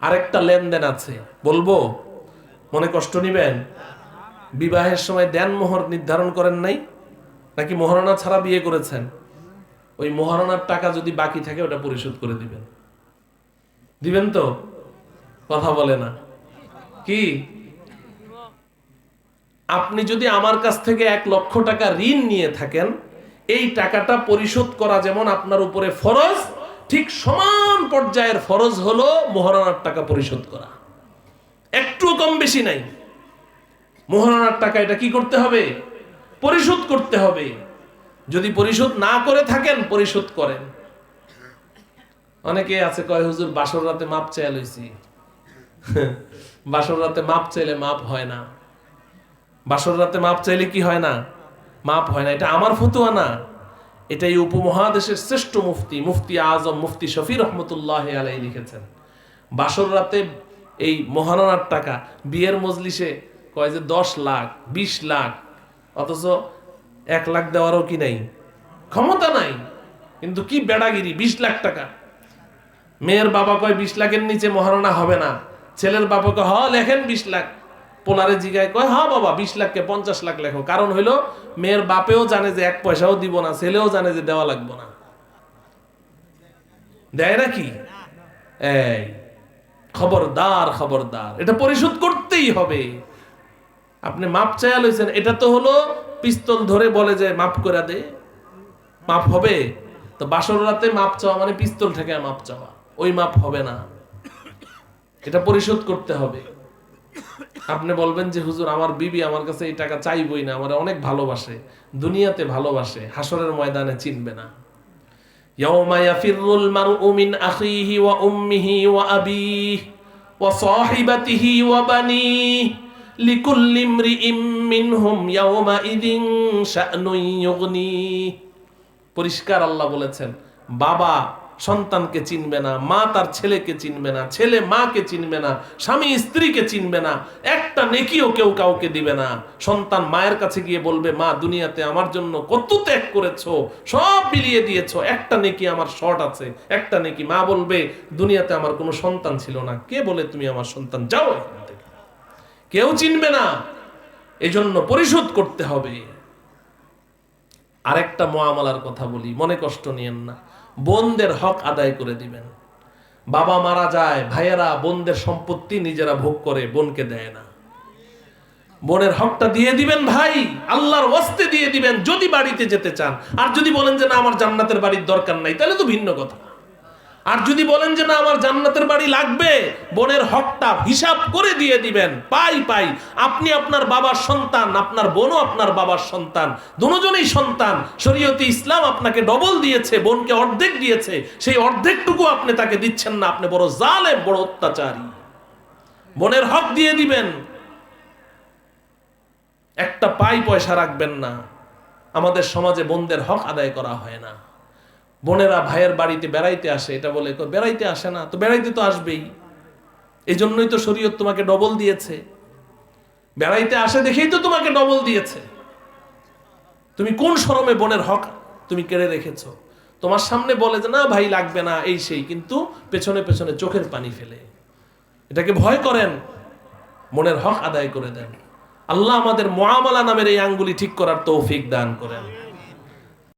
আরেকটা লেনদেন আছে। বলব? মনে কষ্ট নিবেন? বিবাহের সময় দেন মোহর নির্ধারণ করেন নাই? নাকি মোহরানা ছাড়া বিয়ে করেছেন? ওই মোহরানার টাকা যদি বাকি থাকে, ওটা পরিশোধ করে দিবেন। দিবেন তো? কথা বলে না। কি? আপনি যদি আমার কাছ থেকে এক লক্ষ টাকা ঋণ নিয়ে থাকেন, এই টাকাটা পরিশোধ করা যেমন আপনার উপরে ফরজ ঠিক সমান পর্যায়ের ফরজ হলো মোহরানার টাকা পরিশোধ করা। একটু কম বেশি নাই। মোহরানার টাকা এটা কি করতে হবে? পরিশোধ করতে হবে। যদি পরিশোধ না করে থাকেন, পরিশোধ করেন। অনেকে আছে, কয়, হুজুর, বাসর রাতে মাপ চাইল হইছি বাসর রাতে মাপ চাইলে মাপ হয় না। বাসর রাতে মাপ চাইলে কি হয় না? মাপ হয় না। এটা আমার ফতুয়া না। এটা এই উপমহাদেশের শ্রেষ্ঠ মুফতি মুফতি আজম, মুফতি শফি রহমতুল্লাহ আলাই লিখেছেন। বাসর রাতে এই মহারণার টাকা, বিয়ের মজলিসে কয় যে দশ লাখ, বিশ লাখ, অথচ এক লাখ দেওয়ারও কি নাই? ক্ষমতা নাই। কিন্তু কি বেড়াগিরি, বিশ লাখ টাকা। মেয়ের বাবা কয়, বিশ লাখের নিচে মহারণা হবে না। ছেলের বাবা কয় হ, লেখেন বিশ লাখ। পোলারে জিগায় কয় হ্যাঁ বাবা, বিশ লাখকে পঞ্চাশ লাখ লেখো। কারণ হইল, মেয়ের বাপেও জানে যে এক পয়সাও দিব না, ছেলেও জানে যে দেওয়া লাগবে না। দেয় নাকি এই, খবরদার খবরদার। এটা পরিশোধ করতেই হবে। আপনি মাপ চাইয়া লইছেন, এটা তো হলো পিস্তল ধরে বলে যে মাপ করে দে। মাপ হবে? তো বাসর রাতে মাপ চাওয়া মানে পিস্তল থেকে মাপ চাওয়া। ওই মাপ হবে না। এটা পরিশোধ করতে হবে। আপনি বলবেন যে হুজুর আমার বিবি আমার কাছে এই টাকা চাইবই না আমার অনেক ভালোবাসে দুনিয়াতে ভালোবাসে হাসরের ময়দানে চিনবে না يوم يفر المرء من أخيه وأمه وأبيه وصاحبته وبنيه لكل امرئ منهم يومئذ شأن يغنيه পরিষ্কার আল্লাহ বলেছেন বাবা সন্তানকে চিনবে না, মা তার ছেলেকে চিনবে না, ছেলে মাকে চিনবে না, স্বামী স্ত্রীকে চিনবে না, একটা নেকিও কেউ কাউকে দিবে না। সন্তান মায়ের কাছে গিয়ে বলবে, মা, দুনিয়াতে আমার জন্য কত ত্যাগ করেছ, সব বিলিয়ে দিয়েছ, একটা নেকি আমার শর্ট আছে, একটা নেকি। মা বলবে, দুনিয়াতে আমার কোনো সন্তান ছিল না। কে বলে, তুমি আমার সন্তান, যাও কেউ চিনবে না, এজন্য পরিশোধ করতে হবে। আরেকটা মোয়ামলার কথা বলি, মনে কষ্ট নিয়েন না। বোনদের হক আদায় করে দিবেন। বাবা মারা যায়, ভাইয়েরা বোনদের সম্পত্তি নিজেরা ভোগ করে, বোনকে দেয় না। বোনের হকটা দিয়ে দিবেন ভাই, আল্লাহর ওয়াস্তে দিয়ে দিবেন, যদি বাড়িতে যেতে চান। আর যদি বলেন যে না, আমার জান্নাতের বাড়ির দরকার নাই, তাহলে তো ভিন্ন কথা। আর যদি বলেন যে না, আমার জান্নাতের বাড়ি লাগবে, বোনের হকটা হিসাব করে দিয়ে দিবেন। পাই পাই। আপনি আপনার বাবার সন্তান, আপনার বোনও আপনার বাবার সন্তান, দুজনেই সন্তান। শরীয়তে ইসলাম আপনাকে ডবল দিয়েছে, বোনকে অর্ধেক দিয়েছে। সেই অর্ধেকটুকু আপনি তাকে দিচ্ছেন না। আপনি বড় জালে বড় অত্যাচারী। বোনের হক দিয়ে দিবেন। একটা পাই পয়সা রাখবেন না। আমাদের সমাজে বোনদের হক আদায় করা হয় না। বোনেরা ভাইয়ের বাড়িতে বেড়াইতে আসে এটা বলে কয়, বেড়াইতে আসে না? তো বেড়াইতে তো আসবেই। এই জন্যই তো শরীয়ত তোমাকে ডবল দিয়েছে। বেড়াইতে আসে দেখেই তো তোমাকে ডবল দিয়েছে। তুমি কোন শরমে বোনের হক তুমি কেড়ে রেখেছ? তোমার সামনে বলে যে না ভাই লাগবে না এই সেই। কিন্তু পেছনে পেছনে চোখের পানি ফেলে। এটাকে ভয় করেন মনের হক আদায় করে দেন। আল্লাহ আমাদের মোয়ামলা নামের এই আঙ্গুলি ঠিক করার তৌফিক দান করেন।